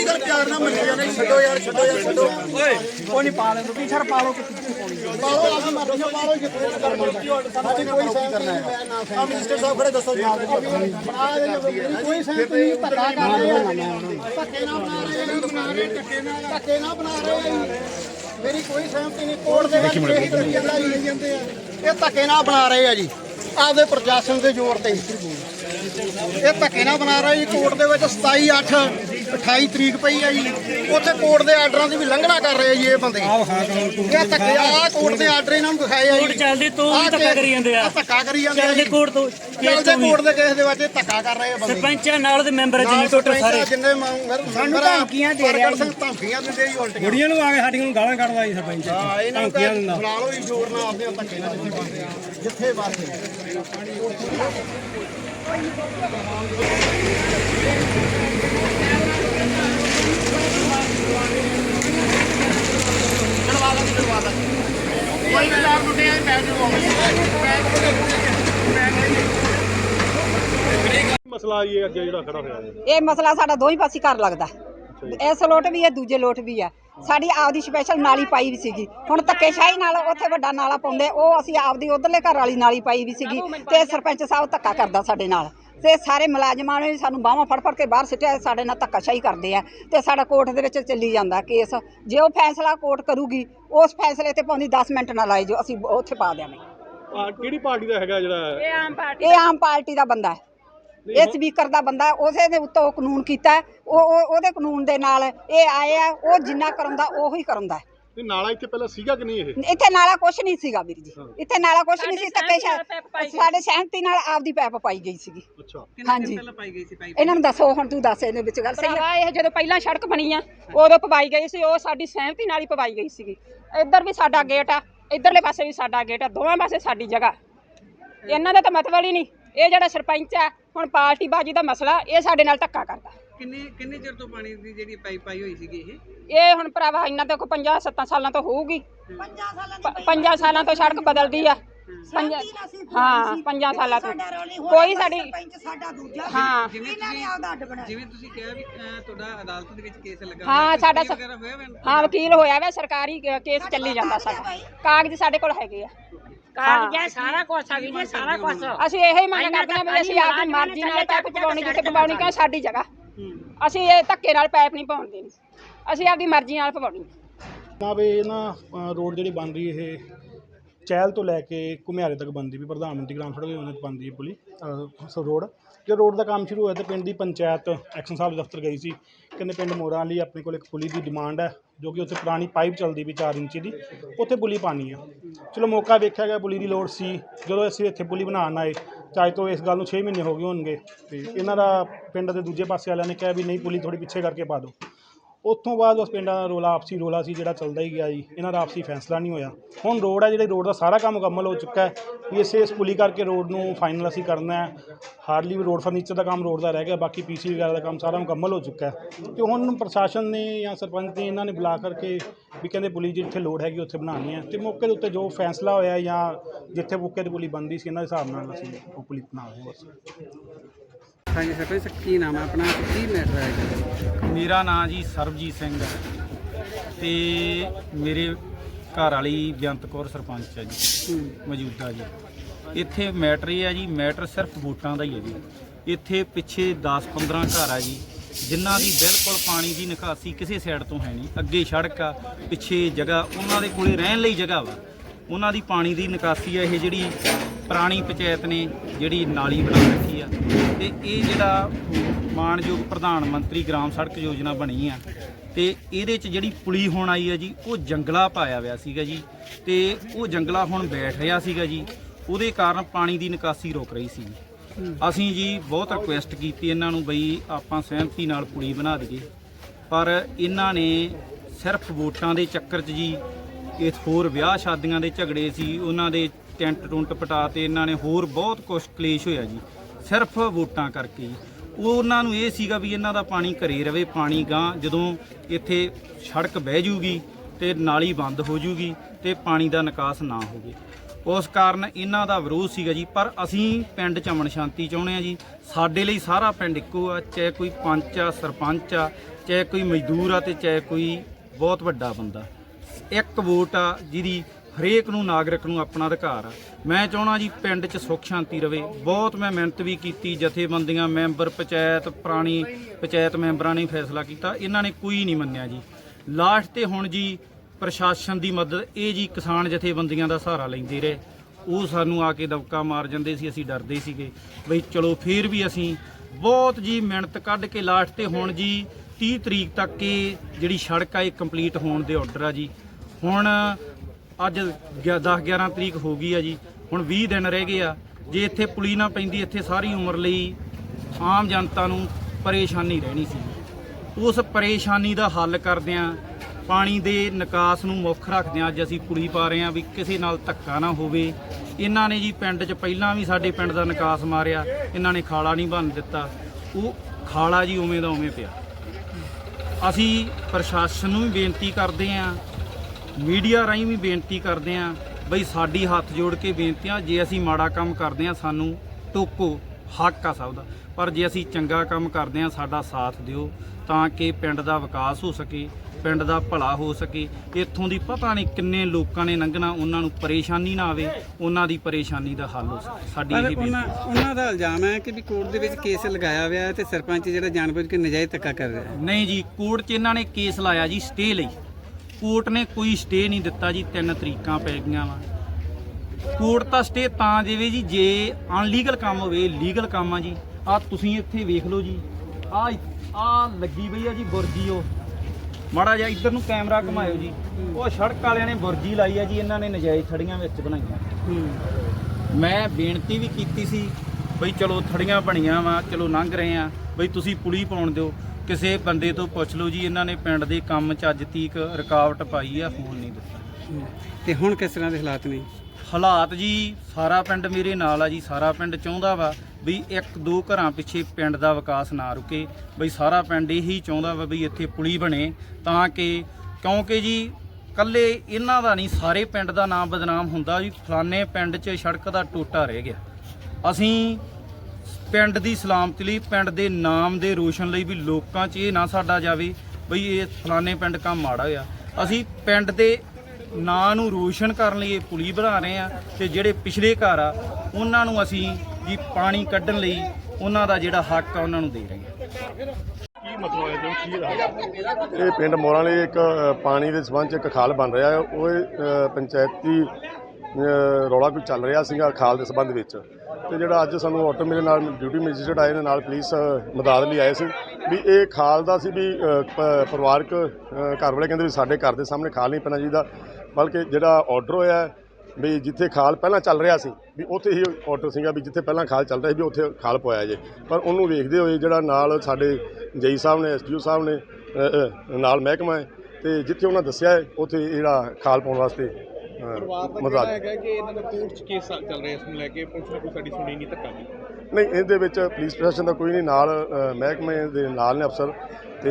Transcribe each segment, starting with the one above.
ਸਾਰੀ ਗੱਲ ਪਿਆਰ ਨਾਲ ਮੰਨੀ ਜਾਂਦੇ ਛੱਡੋ ਯਾਰ ਛੱਡੋ ਯਾਰ ਛੱਡੋ। ਕੋਈ ਨਹੀਂ ਪਾ ਲੈਂਦੇ ਸਰ ਪਾ ਲਓ ਕਿ ਪਾਲੋ ਆਪਣੀ ਮਰਜ਼ੀ ਨਾਲ ਪਾਲੋ ਜਿੱਥੇ ਕਰਨਾ ਸਾਡੀ ਕੋਈ ਸਹਿਮਤੀ ਨਹੀਂ। ਮੈਂ ਨਾ ਆ ਮਿਨਿਸਟਰ ਸਾਹਿਬ ਖੜੇ ਦੱਸੋ ਜਵਾਬ ਕੋਈ ਸਹਿਮਤ ਨਹੀਂ ਧੱਕਾ ਕਰ ਰਹੇ ਆ। ਧੱਕੇ ਨਾ ਬਣਾ ਰਹੇ ਆ। ਬਣਾ ਰਹੇ ਧੱਕੇ ਨਾਲ ਧੱਕੇ ਨਾ ਬਣਾ ਰਹੇ ਆ। ਮੇਰੀ ਕੋਈ ਸਹਿਮਤੀ ਨਹੀਂ। ਕੋਰਟ ਦੇ ਵਿੱਚ ਇਹੀ ਜਾਂਦਾ ਜੀ ਜਾਂਦੇ ਆ। ਇਹ ਧੱਕੇ ਨਾ ਬਣਾ ਰਹੇ ਆ ਜੀ। ਆਪਦੇ ਪ੍ਰਸ਼ਾਸਨ ਦੇ ਜ਼ੋਰ ਤੇ। ਇਹ ਧੱਕੇ ਨਾ ਬਣਾ ਰਹੇ ਜੀ। ਕੋਰਟ ਦੇ ਵਿੱਚ 27 8 28 ਤਰੀਕ ਪਈ ਆ ਜੀ। ਉੱਥੇ ਕੋਰਟ ਦੇ ਆਰਡਰਾਂ ਦੀ ਵੀ ਲੰਘਣਾ ਕਰ ਰਹੇ ਆ ਜੀ ਇਹ ਬੰਦੇ। ਇਹ ਧੱਕੇ ਆ ਕੋਰਟ ਦੇ ਆਰਡਰ ਇਹਨਾਂ ਨੂੰ ਦਿਖਾਏ ਆ ਜੀ। ਕੋਰਟ ਚੱਲਦੀ ਤੋਂ ਵੀ ਧੱਕਾ ਕਰੀ ਜਾਂਦੇ ਆ। ਧੱਕਾ ਕਰੀ ਜਾਂਦੇ ਆ ਚੱਲਦੇ ਜੀ। ਕੋਰਟ ਤੋਂ ਕੇਸ ਚੱਲਦੇ ਕੋਰਟ ਦੇ ਕੇਸ ਦੇ ਵਿੱਚ ਧੱਕਾ ਕਰ ਰਹੇ ਆ ਬੰਦੇ। ਸਰਪੰਚਾਂ ਨਾਲ ਦੇ ਮੈਂਬਰ ਜਿੰਨੀ ਟੋਟਲ ਸਾਰੇ। ਜਿੰਨੇ ਸਾਨੂੰ ਧਮਕੀਆਂ ਦੇ ਰਹੇ ਸਿੰਘ ਧਮਕੀਆਂ ਦਿੰਦੇ ਜੀ ਉਲਟੀਆਂ ਕੁੜੀਆਂ ਨੂੰ ਆ ਕੇ ਸਾਡੀਆਂ ਨੂੰ ਗਾਲਾਂ ਕੱਢਦਾ ਜੀ ਸਰਪੰਚ। ਹਾਂ ਇਹਨਾਂ ਨੂੰ ਬੁਲਾ ਲਓ ਜੀ ਜ਼ੋਰ ਨਾਲ ਆਪਦੇ ਧੱਕੇ ਨਾਲ ਜਿੱਥੇ ਬੰਦੇ ਆ ਜਿੱਥੇ ਬਸ ਮਸਲਾ ਇਹ ਅੱਗੇ ਜਿਹੜਾ ਖੜਾ ਹੋਇਆ ਹੈ ਇਹ ਮਸਲਾ ਸਾਡਾ ਦੋਹੀਂ ਪਾਸੇ ਘਰ ਲੱਗਦਾ। ਇਸ ਲੋਟ ਵੀ ਹੈ ਦੂਜੇ ਲੋਟ ਵੀ ਹੈ। ਸਾਡੀ ਆਪਦੀ ਸਪੈਸ਼ਲ ਨਾਲੀ ਪਾਈ ਵੀ ਸੀਗੀ। ਹੁਣ ਧੱਕੇਸ਼ਾਹੀ ਨਾਲ ਉੱਥੇ ਵੱਡਾ ਨਾਲਾ ਪਾਉਂਦੇ ਉਹ ਅਸੀਂ ਆਪਦੀ ਉਧਰਲੇ ਘਰ ਵਾਲੀ ਨਾਲੀ ਪਾਈ ਵੀ ਸੀਗੀ ਤੇ ਸਰਪੰਚ ਸਾਹਿਬ ਧੱਕਾ ਕਰਦਾ ਸਾਡੇ ਨਾਲ। ਤੇ ਸਾਰੇ ਮੁਲਾਜ਼ਮਾਂ ਨੇ ਸਾਨੂੰ ਬਾਹਾਂ ਫੜ ਫੜ ਕੇ ਬਾਹਰ ਸਿੱਟਿਆ ਸਾਡੇ ਨਾਲ ਧੱਕਾਸ਼ਾਹੀ ਕਰਦੇ ਆ ਤੇ ਸਾਡਾ ਕੋਰਟ ਦੇ ਵਿੱਚ ਚੱਲੀ ਜਾਂਦਾ ਕੇਸ। ਜੇ ਉਹ ਫੈਸਲਾ ਕੋਰਟ ਕਰੂਗੀ ਉਸ ਫੈਸਲੇ ਤੇ ਪਾਉਂਦੀ 10 ਮਿੰਟ ਨਾ ਲਾਏ ਜੋ ਅਸੀਂ ਉੱਥੇ ਪਾ ਦਿਆਂਗੇ। ਆ ਕਿਹੜੀ ਪਾਰਟੀ ਦਾ ਹੈਗਾ ਜਿਹੜਾ? ਇਹ ਆਮ ਪਾਰਟੀ ਦਾ। ਬੰਦਾ ਹੈ। ਇਹ ਸਪੀਕਰ ਦਾ ਬੰਦਾ ਹੈ, ਉਸੇ ਦੇ ਉੱਤੇ ਉਹ ਕਾਨੂੰਨ ਕੀਤਾ ਹੈ। ਉਹ ਉਹ- ਉਹਦੇ ਕਾਨੂੰਨ ਦੇ ਨਾਲ ਇਹ ਆਏ ਆ। ਉਹ ਜਿੰਨਾ ਕਰਾਉਂਦਾ ਉਹੀ ਕਰਾਉਂਦਾ ਹੈ। ਨਾਲਾ ਇੱਥੇ ਪਹਿਲਾਂ ਸੀਗਾ ਕਿ ਨਹੀਂ ਇਹ? ਇੱਥੇ ਨਾਲਾ ਕੁਛ ਨਹੀਂ ਸੀਗਾ ਵੀਰ ਜੀ। ਇੱਥੇ ਨਾਲਾ ਕੁਛ ਨਹੀਂ ਸੀ ਧੱਕੇ ਸਾਡੇ ਸਹਿਮਤੀ ਨਾਲ ਆਪਦੀ ਪੈਪ ਪਾਈ ਗਈ ਸੀਗੀ। ਅੱਛਾ। ਹਾਂਜੀ। ਇਹਨਾਂ ਨੂੰ ਦੱਸੋ ਹੁਣ ਤੂੰ ਦੱਸ ਇਹਦੇ ਵਿੱਚ ਗੱਲ ਸਹੀ ਭਰਾਵਾ ਇਹ ਜਦੋਂ ਪਹਿਲਾਂ ਸੜਕ ਬਣੀ ਆ ਉਦੋਂ ਪਵਾਈ ਗਈ ਸੀ ਉਹ ਸਾਡੀ ਸਹਿਮਤੀ ਨਾਲ ਹੀ ਪਵਾਈ ਗਈ ਸੀਗੀ। ਇੱਧਰ ਵੀ ਸਾਡਾ ਗੇਟ ਆ ਇੱਧਰਲੇ ਪਾਸੇ ਵੀ ਸਾਡਾ ਗੇਟ ਆ ਦੋਵਾਂ ਪਾਸੇ ਸਾਡੀ ਜਗ੍ਹਾ। ਇਹਨਾਂ ਦਾ ਤਾਂ ਮਤਲਬ ਹੀ ਨਹੀਂ। ਇਹ ਜਿਹੜਾ ਸਰਪੰਚ ਆ ਹੁਣ ਪਾਰਟੀ ਬਾਜੀ ਦਾ ਮਸਲਾ ਇਹ ਸਾਡੇ ਨਾਲ ਧੱਕਾ ਕਰਦਾ। ਕਿੰਨੇ ਕਿੰਨੇ ਚਿਰ ਤੋਂ ਪਾਣੀ ਦੀ ਜਿਹੜੀ ਪਾਈਪ ਪਾਈ ਹੋਈ ਸੀਗੀ ਇਹ? ਇਹ ਹੁਣ ਭਰਾਵਾ ਇਹਨਾਂ ਤੋਂ 50 7 ਸਾਲਾਂ ਤੋਂ ਹੋਊਗੀ। 5 ਸਾਲਾਂ ਤੋਂ ਸੜਕ ਬਦਲਦੀ ਆ। ਹਾਂ 5 ਸਾਲਾਂ ਤੋਂ। ਕੋਈ ਸਾਡੀ ਹਾਂ। ਜਿਵੇਂ ਤੁਸੀਂ ਕਿਹਾ ਵੀ ਅਹ, ਤੁਹਾਡਾ ਅਦਾਲਤ ਦੇ ਵਿੱਚ ਕੇਸ ਲੱਗਾ ਹਾਂ, ਹੋਇਆ, ਸਾਡਾ? ਹਾਂ ਵਕੀਲ ਹੋਇਆ ਵਾ ਸਰਕਾਰੀ ਕੇਸ ਚੱਲੀ ਜਾਂਦਾ ਸਾਡਾ। ਕਾਗਜ਼ ਸਾਡੇ ਕੋਲ ਹੈਗੇ ਆ। ਕਾਗਜ਼ ਸਾਰਾ ਕੁਝ ਆ ਵੀ ਸਾਰਾ ਕੁਝ ਅਸੀਂ ਇਹੋ ਹੀ ਮੰਗ ਕਰਦੇ ਹਾਂ ਵੀ ਅਸੀਂ ਆਪਣੀ ਮਰਜ਼ੀ ਨਾਲ ਪੈਪ ਪਵਾਉਣੀ ਜਿੱਥੇ ਪਵਾਉਣੀ ਕਿਉਂ? ਸਾਡੀ ਜਗ੍ਹਾ। ਅਸੀਂ ਇਹ ਧੱਕੇ ਨਾਲ ਪੈਪ ਨਹੀਂ ਪਾਉਣ ਦੇਣੀ ਅਸੀਂ ਆਪਦੀ ਮਰਜ਼ੀ ਨਾਲ ਪਵਾਉਣੀ। ਨਾ ਵੀ ਇਹ ਨਾ ਅ, ਰੋਡ ਜਿਹੜੀ ਬਣ ਰਹੀ ਇਹ ਚਹਿਲ ਤੋਂ ਲੈ ਕੇ ਘੁਮਿਆਰੇ ਤੱਕ ਬਣਦੀ ਵੀ ਪ੍ਰਧਾਨ ਮੰਤਰੀ ਗ੍ਰਾਮ ਸੜਕ ਯੋਜਨਾ 'ਚ ਬਣਦੀ ਹੈ ਪੁਲੀ ਸੋ ਰੋਡ। ਜੇ ਰੋਡ ਦਾ ਕੰਮ ਸ਼ੁਰੂ ਹੋਇਆ ਤਾਂ ਪਿੰਡ ਦੀ ਪੰਚਾਇਤ ਐਕਸ਼ਨ ਸਾਹਿਬ ਦੇ ਦਫ਼ਤਰ ਗਈ ਸੀ। ਕਹਿੰਦੇ ਪਿੰਡ ਮੋਰਾਂ ਲਈ ਆਪਣੇ ਕੋਲ ਇੱਕ ਪੁਲੀ ਦੀ ਡਿਮਾਂਡ ਹੈ। ਜੋ ਕਿ ਉੱਥੇ ਪੁਰਾਣੀ ਪਾਈਪ ਚੱਲਦੀ ਵੀ 4 ਇੰਚੀ ਦੀ, ਉੱਥੇ ਪੁਲੀ ਪਾਣੀ ਆ। ਚਲੋ ਮੌਕਾ ਵੇਖਿਆ ਗਿਆ ਪੁਲੀ ਦੀ ਲੋੜ ਸੀ। ਜਦੋਂ ਅਸੀਂ ਇੱਥੇ ਪੁਲੀ ਬਣਾਉਣ ਆਏ ਚਾਹੇ ਤੋਂ ਇਸ ਗੱਲ ਨੂੰ 6 ਮਹੀਨੇ ਹੋ ਗਏ ਹੋਣਗੇ। ਤੇ ਇਹਨਾਂ ਦਾ ਪਿੰਡ ਦੇ ਦੂਜੇ ਪਾਸੇ ਵਾਲਿਆਂ ਨੇ ਕਿਹਾ ਵੀ ਨਹੀਂ ਪੁਲੀ ਥੋੜੀ ਪਿੱਛੇ ਕਰਕੇ ਪਾ ਦਿਓ। ਉੱਥੋਂ ਬਾਅਦ ਉਸ ਪਿੰਡਾਂ ਦਾ ਰੋਲਾ ਆਪਸੀ ਰੋਲਾ ਸੀ, ਜਿਹੜਾ ਚੱਲਦਾ ਹੀ ਗਿਆ ਜੀ। ਇਹਨਾਂ ਦਾ ਆਪਸੀ ਫੈਸਲਾ ਨਹੀਂ ਹੋਇਆ। ਹੁਣ ਰੋਡ ਹੈ ਜਿਹੜੇ, ਰੋਡ ਦਾ ਸਾਰਾ ਕੰਮ ਮੁਕੰਮਲ ਹੋ ਚੁੱਕਾ ਹੈ। ਵੀ ਇਸੇ ਇਸ ਪੁਲੀ ਕਰਕੇ ਰੋਡ ਨੂੰ ਫਾਈਨਲ ਅਸੀਂ ਕਰਨਾ ਹੈ। ਹਾਰਡਲੀ ਵੀ ਰੋਡ ਫਰਨੀਚਰ ਦਾ ਕੰਮ ਰੋਡ ਦਾ ਰਹਿ ਗਿਆ, ਬਾਕੀ ਪੀਸੀ ਵਗੈਰਾ ਦਾ ਕੰਮ ਸਾਰਾ ਮੁਕੰਮਲ ਹੋ ਚੁੱਕਾ ਹੈ। ਤੇ ਹੁਣ ਪ੍ਰਸ਼ਾਸਨ ਨੇ ਜਾਂ ਸਰਪੰਚ ਨੇ ਇਹਨਾਂ ਨੇ ਬੁਲਾ ਕਰਕੇ ਵੀ ਕਹਿੰਦੇ ਪੁਲੀ ਜਿੱਥੇ ਲੋੜ ਹੈਗੀ, ਉੱਥੇ ਬਣਾਉਣੀ ਹੈ। ਤੇ ਮੌਕੇ ਦੇ ਉੱਤੇ ਜੋ ਫੈਸਲਾ ਹੋਇਆ ਜਾਂ ਜਿੱਥੇ ਮੌਕੇ ਤੇ ਪੁਲੀ ਬੰਦੀ ਸੀ, ਇਹਨਾਂ ਦੇ ਹਿਸਾਬ ਨਾਲ ਅਸੀਂ ਉਹ ਪੁਲੀ ਬਣਾ ਰਹੇ ਹਾਂ ਬਸ। ਹਾਂਜੀ ਸਰਪੰਚ ਸਾਹਿਬ, ਕੀ ਨਾਮ ਹੈ ਆਪਣਾ? ਤੇ ਕੀ ਮੈਟਰ ਹੈ? ਮੇਰਾ ਨਾਂ ਜੀ ਸਰਬਜੀਤ ਸਿੰਘ ਹੈ ਤੇ ਮੇਰੇ ਘਰ ਵਾਲੀ ਬੇਅੰਤ ਕੌਰ ਸਰਪੰਚ ਹੈ ਜੀ ਮੌਜੂਦਾ ਜੀ। ਇੱਥੇ ਮੈਟਰ ਇਹ ਹੈ ਜੀ ਮੈਟਰ ਸਿਰਫ ਵੋਟਾਂ ਦਾ ਹੀ ਹੈ ਜੀ। ਇੱਥੇ ਪਿੱਛੇ 10-15 ਘਰ ਆ ਜੀ ਜਿਨ੍ਹਾਂ ਦੀ ਬਿਲਕੁਲ ਪਾਣੀ ਦੀ ਨਿਕਾਸੀ ਕਿਸੇ ਸਾਈਡ ਤੋਂ ਹੈ ਨਹੀਂ ਅੱਗੇ ਸੜਕ ਆ ਪਿੱਛੇ ਜਗ੍ਹਾ ਉਹਨਾਂ ਦੇ ਕੋਲੇ ਰਹਿਣ ਲਈ ਜਗ੍ਹਾ ਵਾ। ਉਹਨਾਂ ਦੀ ਪਾਣੀ ਦੀ ਨਿਕਾਸੀ ਆ ਇਹ ਜਿਹੜੀ ਪੁਰਾਣੀ ਪੰਚਾਇਤ ਨੇ ਜਿਹੜੀ ਨਾਲੀ ਬਣਾ ਰੱਖੀ ਆ। ਤੇ ਇਹ ਜਿਹੜਾ ਮਾਨਯੋਗ ਪ੍ਰਧਾਨ ਮੰਤਰੀ ਗ੍ਰਾਮ ਸੜਕ ਯੋਜਨਾ ਬਣੀ ਆ, ਤੇ ਇਹਦੇ 'ਚ ਜਿਹੜੀ ਪੁਲੀ ਹੁਣ ਆਈ ਆ ਜੀ, ਉਹ ਜੰਗਲਾ ਪਾਇਆ ਹੋਇਆ ਸੀਗਾ ਜੀ। ਤੇ ਉਹ ਜੰਗਲਾ ਹੁਣ ਬੈਠ ਰਿਹਾ ਸੀਗਾ ਜੀ, ਉਹਦੇ ਕਾਰਨ ਪਾਣੀ ਦੀ ਨਿਕਾਸੀ ਰੁਕ ਰਹੀ ਸੀ। ਅਸੀਂ ਜੀ ਬਹੁਤ ਰਿਕੁਐਸਟ ਕੀਤੀ ਇਹਨਾਂ ਨੂੰ ਬਈ ਆਪਾਂ ਸਹਿਮਤੀ ਨਾਲ ਪੁਲੀ ਬਣਾ ਦਈਏ। ਪਰ ਇਹਨਾਂ ਨੇ ਸਿਰਫ ਵੋਟਾਂ ਦੇ ਚੱਕਰ 'ਚ ਜੀ ਇਹ ਹੋਰ ਵਿਆਹ ਸ਼ਾਦੀਆਂ ਦੇ ਝਗੜੇ ਸੀ, ਉਹਨਾਂ ਦੇ ਟੈਂਟ ਟੁੰਟ ਪਟਾ ਤੇ ਇਹਨਾਂ ਨੇ ਹੋਰ ਬਹੁਤ ਕੁਛ ਕਲੇਸ਼ ਹੋਇਆ ਜੀ। ਸਿਰਫ ਵੋਟਾਂ ਕਰਕੇ ਜੀ ਉਹ ਉਹਨਾਂ ਨੂੰ ਇਹ ਸੀਗਾ ਵੀ ਇਹਨਾਂ ਦਾ ਪਾਣੀ ਘਰੇ ਰਵੇ, ਪਾਣੀ ਗਾਂ, ਜਦੋਂ ਇੱਥੇ ਸੜਕ ਬਹਿ ਜੂਗੀ ਤੇ ਨਾਲੀ ਬੰਦ ਹੋ ਜੂਗੀ ਤੇ ਪਾਣੀ ਦਾ ਨਿਕਾਸ ਨਾ ਹੋਵੇ। ਉਸ ਕਾਰਨ ਇਹਨਾਂ ਦਾ ਵਿਰੋਧ ਸੀਗਾ ਜੀ। ਪਰ ਅਸੀਂ ਪਿੰਡ ਚ ਅਮਨ ਸ਼ਾਂਤੀ ਚਾਹੁੰਦੇ ਆ ਜੀ। ਸਾਡੇ ਲਈ ਸਾਰਾ ਪਿੰਡ ਇੱਕੋ ਆ, ਚਾਹੇ ਕੋਈ ਪੰਚ ਆ, ਸਰਪੰਚ ਆ, ਚਾਹੇ ਕੋਈ ਮਜ਼ਦੂਰ ਆ ਤੇ ਚਾਹੇ ਕੋਈ ਬਹੁਤ ਵੱਡਾ ਬੰਦਾ। ਇੱਕ ਵੋਟ ਆ ਜਿਹਦੀ ਹਰੇਕ ਨੂੰ ਨਾਗਰਿਕ ਨੂੰ ਆਪਣਾ ਅਧਿਕਾਰ ਆ। ਮੈਂ ਚਾਹਣਾ ਜੀ ਪਿੰਡ 'ਚ ਸੁੱਖ ਸ਼ਾਂਤੀ ਰਵੇ। ਬਹੁਤ ਮੈਂ ਮਿਹਨਤ ਵੀ ਕੀਤੀ, ਜਥੇਬੰਦੀਆਂ, ਮੈਂਬਰ, ਪੰਚਾਇਤ, ਪੁਰਾਣੀ ਪੰਚਾਇਤ ਮੈਂਬਰਾਂ ਨੇ ਫੈਸਲਾ ਕੀਤਾ। ਇਹਨਾਂ ਨੇ ਕੋਈ ਨਹੀਂ ਮੰਨਿਆ ਜੀ। ਲਾਸਟ ਤੇ ਹੁਣ ਜੀ ਪ੍ਰਸ਼ਾਸਨ ਦੀ ਮਦਦ, ਇਹ ਜੀ ਕਿਸਾਨ ਜਥੇਬੰਦੀਆਂ ਦਾ ਸਹਾਰਾ ਲੈਂਦੇ ਰਹੇ। ਉਹ ਸਾਨੂੰ ਆ ਕੇ ਦਬਕਾ ਮਾਰ ਜਾਂਦੇ ਸੀ, ਅਸੀਂ ਡਰਦੇ ਸੀਗੇ। ਬਈ ਚਲੋ ਫੇਰ ਵੀ ਅਸੀਂ ਬਹੁਤ ਜੀ ਮਿਹਨਤ ਕੱਢ ਕੇ ਲਾਸਟ ਤੇ ਹੁਣ ਜੀ 30 ਤਰੀਕ ਤੱਕ ਇਹ ਜਿਹੜੀ ਸੜਕ ਆ, ਇਹ ਕੰਪਲੀਟ ਹੋਣ ਦੇ ਆਰਡਰ ਆ ਜੀ। ਹੁਣ ਅੱਜ 10 11 ਤਰੀਕ ਹੋ ਗਈ ਆ ਜੀ। ਹੁਣ 20 ਦਿਨ ਰਹਿ ਗਏ ਆ। ਜੇ ਇੱਥੇ ਪੁਲੀ ਨਾ ਪੈਂਦੀ, ਇੱਥੇ ਸਾਰੀ ਉਮਰ ਲਈ ਆਮ ਜਨਤਾ ਨੂੰ ਪਰੇਸ਼ਾਨੀ ਰਹਿਣੀ ਸੀ। ਉਸ ਪਰੇਸ਼ਾਨੀ ਦਾ ਹੱਲ ਕਰਦਿਆਂ, ਪਾਣੀ ਦੇ ਨਿਕਾਸ ਨੂੰ ਮੁੱਖ ਰੱਖਦਿਆਂ ਅੱਜ ਅਸੀਂ ਪੁਲੀ ਪਾ ਰਹੇ ਹਾਂ ਵੀ ਕਿਸੇ ਨਾਲ ਧੱਕਾ ਨਾ ਹੋਵੇ। ਇਹਨਾਂ ਨੇ ਜੀ ਪਿੰਡ 'ਚ ਪਹਿਲਾਂ ਵੀ ਸਾਡੇ ਪਿੰਡ ਦਾ ਨਿਕਾਸ ਮਾਰਿਆ। ਇਹਨਾਂ ਨੇ ਖਾਲਾ ਨਹੀਂ ਬਣ ਦਿੱਤਾ। ਉਹ ਖਾਲਾ ਜੀ ਉਵੇਂ ਦਾ ਉਵੇਂ ਪਿਆ। ਅਸੀਂ ਪ੍ਰਸ਼ਾਸਨ ਨੂੰ ਵੀ ਬੇਨਤੀ ਕਰਦੇ ਹਾਂ ਮੀਡੀਆ ਰਾਹੀਂ ਵੀ ਬੇਨਤੀ ਕਰਦੇ ਹਾਂ ਬਈ ਸਾਡੀ ਹੱਥ ਜੋੜ ਕੇ ਬੇਨਤੀਆਂ ਜੇ ਅਸੀਂ ਮਾੜਾ ਕੰਮ ਕਰਦੇ ਹਾਂ ਸਾਨੂੰ ਟੋਕੋ ਹੱਕ ਆ ਸਭ ਦਾ। ਪਰ ਜੇ ਅਸੀਂ ਚੰਗਾ ਕੰਮ ਕਰਦੇ ਹਾਂ ਸਾਡਾ ਸਾਥ ਦਿਓ ਤਾਂ ਕਿ ਪਿੰਡ ਦਾ ਵਿਕਾਸ ਹੋ ਸਕੇ ਪਿੰਡ ਦਾ ਭਲਾ ਹੋ ਸਕੇ। ਇੱਥੋਂ ਦੀ ਪਤਾ ਨਹੀਂ ਕਿੰਨੇ ਲੋਕਾਂ ਨੇ ਲੰਘਣਾ ਉਹਨਾਂ ਨੂੰ ਪਰੇਸ਼ਾਨੀ ਨਾ ਆਵੇ ਉਹਨਾਂ ਦੀ ਪਰੇਸ਼ਾਨੀ ਦਾ ਹੱਲ ਹੋ ਸਕੇ। ਸਾਡੀ ਇਹ ਉਹਨਾਂ ਬੇਨਤੀ ਉਹਨਾਂ ਦਾ ਇਲਜ਼ਾਮ ਹੈ ਕਿ ਵੀ ਕੋਰਟ ਦੇ ਵਿੱਚ ਕੇਸ ਲਗਾਇਆ ਹੋਇਆ ਹੈ ਤੇ ਸਰਪੰਚ ਜਿਹੜਾ ਜਾਣਬੁੱਝ ਕੇ ਨਜਾਇਜ਼ ਧੱਕਾ ਕਰ ਰਿਹਾ ਹੈ। ਨਹੀਂ ਜੀ ਕੋਰਟ 'ਚ ਇਹਨਾਂ ਨੇ ਕੇਸ ਲਾਇਆ ਜੀ ਸਟੇ ਲਈ। ਕੋਰਟ ਨੇ ਕੋਈ ਸਟੇ ਨਹੀਂ ਦਿੱਤਾ ਜੀ, ਤਿੰਨ ਤਰੀਕਾਂ ਪੈ ਗਈਆਂ ਵਾ। ਕੋਰਟ ਤਾਂ ਸਟੇ ਤਾਂ ਦੇਵੇ ਜੀ, ਜੇ ਅਨਲੀਗਲ ਕੰਮ ਹੋਵੇ ਲੀਗਲ ਕੰਮ ਆ ਜੀ। ਆ ਤੁਸੀਂ ਇੱਥੇ ਵੇਖ ਲਓ ਜੀ ਆ ਆ ਲੱਗੀ ਪਈ ਆ ਜੀ ਬੁਰਜੀ ਉਹ। ਮਾੜਾ ਜਿਹਾ ਇੱਧਰ ਨੂੰ ਕੈਮਰਾ ਘੁਮਾਇਓ ਜੀ। ਉਹ ਸੜਕ ਵਾਲਿਆਂ ਨੇ ਬੁਰਜੀ ਲਾਈ ਆ ਜੀ, ਇਹਨਾਂ ਨੇ ਨਜਾਇਜ਼ ਥੜੀਆਂ ਵਿੱਚ ਬਣਾਈਆਂ। ਮੈਂ ਬੇਨਤੀ ਵੀ ਕੀਤੀ ਸੀ, ਬਈ ਚਲੋ ਥੜੀਆਂ ਬਣੀਆਂ ਵਾ, ਚਲੋ ਲੰਘ ਰਹੇ ਆ, ਬਈ ਤੁਸੀਂ ਪੁਲੀ ਪਾਉਣ ਦਿਓ। ਕਿਸੇ ਬੰਦੇ ਤੋਂ ਪੁੱਛ ਲਓ ਜੀ ਇਹਨਾਂ ਨੇ ਪਿੰਡ ਦੇ ਕੰਮ 'ਚ ਅੱਜ ਤੀਕ ਰੁਕਾਵਟ ਪਾਈ ਆ ਫੋਨ ਨਹੀਂ ਦਿੱਤਾ। ਤੇ ਹੁਣ ਕਿਸ ਤਰ੍ਹਾਂ ਦੇ ਹਾਲਾਤ ਨੇ? ਹਾਲਾਤ ਜੀ ਸਾਰਾ ਪਿੰਡ ਮੇਰੇ ਨਾਲ ਆ ਜੀ ਸਾਰਾ ਪਿੰਡ ਚਾਹੁੰਦਾ ਵਾ ਵੀ ਇੱਕ ਦੋ ਘਰਾਂ ਪਿੱਛੇ ਪਿੰਡ ਦਾ ਵਿਕਾਸ ਨਾ ਰੁਕੇ। ਬਈ ਸਾਰਾ ਪਿੰਡ ਇਹੀ ਚਾਹੁੰਦਾ ਵਾ ਵੀ ਇੱਥੇ ਪੁਲੀ ਬਣੇ ਤਾਂ ਕਿ ਕਿਉਂਕਿ ਜੀ ਕੱਲੇ ਇਹਨਾਂ ਦਾ ਨਹੀਂ ਸਾਰੇ ਪਿੰਡ ਦਾ ਨਾਮ ਬਦਨਾਮ ਹੁੰਦਾ ਵੀ ਫਲਾਣੇ ਪਿੰਡ 'ਚ ਸੜਕ ਦਾ ਟੋਟਾ ਰਹਿ ਗਿਆ। ਅਸੀਂ ਪਿੰਡ ਦੀ ਸਲਾਮਤੀ ਲਈ ਪਿੰਡ ਦੇ ਨਾਮ ਦੇ ਰੋਸ਼ਨ ਲਈ ਵੀ ਲੋਕਾਂ 'ਚ ਇਹ ਨਾ ਸਾਡਾ ਜਾਵੇ ਬਈ ਇਹ ਫਲਾਣੇ ਪਿੰਡ ਕੰਮ ਮਾੜਾ ਹੋਇਆ। ਅਸੀਂ ਪਿੰਡ ਦੇ ਨਾਂ ਨੂੰ ਰੋਸ਼ਨ ਕਰਨ ਲਈ ਇਹ ਪੁਲੀ ਬਣਾ ਰਹੇ ਆ ਤੇ ਜਿਹੜੇ ਪਿਛਲੇ ਘਰ ਆ ਉਹਨਾਂ ਨੂੰ ਅਸੀਂ ਜੀ ਪਾਣੀ ਕੱਢਣ ਲਈ ਉਹਨਾਂ ਦਾ ਜਿਹੜਾ ਹੱਕ ਆ ਉਹਨਾਂ ਨੂੰ ਦੇ ਰਹੇ ਹਾਂ। ਕੀ ਮਸਲਾ ਹੈ ਜੋ? ਕੀ ਰਹਾ? ਇਹ ਪਿੰਡ ਮੋਰਾਂ ਲਈ ਇੱਕ ਪਾਣੀ ਦੇ ਸਬੰਧ 'ਚ ਇੱਕ ਖਾਲ ਬਣ ਰਿਹਾ ਹੈ। ਉਹ ਪੰਚਾਇਤੀ ਰੌਲਾ ਕੋਈ ਚੱਲ ਰਿਹਾ ਸੀਗਾ ਖਾਲ ਦੇ ਸਬੰਧ ਵਿੱਚ। ਤੇ ਜਿਹੜਾ ਅੱਜ ਸਾਨੂੰ ਆਟੋ ਮੇਰੇ ਨਾਲ ਡਿਊਟੀ ਮੈਜਿਸਟਰੇਟ ਆਏ ਨੇ ਨਾਲ ਪੁਲਿਸ ਅ, ਮਦਦ ਲਈ ਆਏ ਸੀ। ਵੀ ਇਹ ਖਾਲ ਦਾ ਸੀ ਵੀ ਪਰਿਵਾਰਕ ਘਰ ਵਾਲੇ ਕਹਿੰਦੇ ਵੀ ਸਾਡੇ ਘਰ ਦੇ ਸਾਹਮਣੇ ਖਾਲ ਨਹੀਂ ਪੈਣਾ ਚਾਹੀਦਾ। ਬਲਕਿ ਜਿਹੜਾ ਆਰਡਰ ਹੋਇਆ ਵੀ ਜਿੱਥੇ ਖਾਲ ਪਹਿਲਾਂ ਚੱਲ ਰਿਹਾ ਸੀ ਵੀ ਉੱਥੇ ਹੀ ਆਰਡਰ ਸੀਗਾ ਵੀ ਜਿੱਥੇ ਪਹਿਲਾਂ ਖਾਲ ਚੱਲ ਰਿਹਾ ਸੀ ਵੀ ਉੱਥੇ ਖਾਲ ਪਵਾਇਆ ਜੇ। ਪਰ ਉਹਨੂੰ ਵੇਖਦੇ ਹੋਏ ਜਿਹੜਾ ਨਾਲ ਸਾਡੇ ਜਈ ਸਾਹਿਬ ਨੇ ਐਸਡੀਓ ਸਾਹਿਬ ਨੇ ਨਾਲ ਮਹਿਕਮਾ ਹੈ ਤੇ ਜਿੱਥੇ ਉਹਨਾਂ ਦੱਸਿਆ ਹੈ ਉੱਥੇ ਜਿਹੜਾ ਖਾਲ ਪਾਉਣ ਵਾਸਤੇ ਮਦਦ ਹੈਗਾ ਕਿ ਇਹਨਾਂ ਦਾ ਕੋਰਟ 'ਚ ਕੇਸ ਚੱਲ ਰਿਹਾ ਇਸ ਨੂੰ ਲੈ ਕੇ ਪੁਲਿਸ ਨੇ ਕੋਈ ਸਾਡੀ ਸੁਣੀ ਨਹੀਂ ਧੱਕਾ ਵੀ ਨਹੀਂ ਇਹਦੇ ਵਿੱਚ ਪੁਲਿਸ ਪ੍ਰਸ਼ਾਸਨ ਦਾ ਕੋਈ ਨਹੀਂ ਨਾਲ ਅ, ਮਹਿਕਮੇ ਦੇ ਨਾਲ ਨੇ ਅਫਸਰ ਤੇ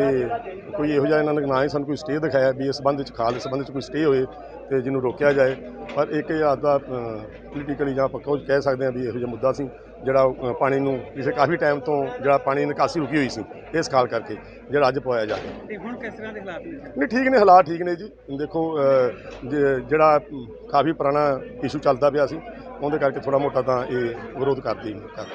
ਕੋਈ ਇਹੋ ਜਿਹਾ ਇਹਨਾਂ ਨੇ ਨਾ ਹੀ ਸਾਨੂੰ ਕੋਈ ਸਟੇ ਦਿਖਾਇਆ ਵੀ ਇਸ ਸੰਬੰਧ ਵਿੱਚ ਖਾਲ ਦੇ ਸੰਬੰਧ ਵਿੱਚ ਕੋਈ ਸਟੇ ਹੋਏ ਤੇ ਜਿਹਨੂੰ ਰੋਕਿਆ ਜਾਏ। ਪਰ ਇੱਕ ਇਹ ਆਦਾ ਪੋਲੀਟੀਕਲੀ ਜਾਂ ਆਪਾਂ ਕੁਝ ਕਹਿ ਸਕਦੇ ਹਾਂ ਵੀ ਇਹੋ ਜਿਹਾ ਮੁੱਦਾ ਸੀ। ਜਿਹੜਾ ਪਾਣੀ ਨੂੰ ਪਿਛਲੇ ਕਾਫੀ ਟਾਈਮ ਤੋਂ ਜਿਹੜਾ ਪਾਣੀ ਨਿਕਾਸੀ ਰੁਕੀ ਹੋਈ ਸੀ ਇਸ ਖਾਲ ਕਰਕੇ ਜਿਹੜਾ ਅੱਜ ਪਵਾਇਆ ਜਾ ਰਿਹਾ। ਤੇ ਹੁਣ ਕਿਸ ਤਰ੍ਹਾਂ ਦੇ ਹਾਲਾਤ ਨੇ? ਨਹੀਂ ਠੀਕ ਨੇ ਹਾਲਾਤ ਠੀਕ ਨੇ ਜੀ। ਦੇਖੋ ਜਿਹੜਾ ਕਾਫੀ ਪੁਰਾਣਾ ਇਸ਼ੂ ਚੱਲਦਾ ਪਿਆ ਸੀ ਉਹਦੇ ਕਰਕੇ ਥੋੜਾ ਮੋਟਾ ਤਾਂ ਇਹ ਵਿਰੋਧ ਕਰਦੀ ਕਰ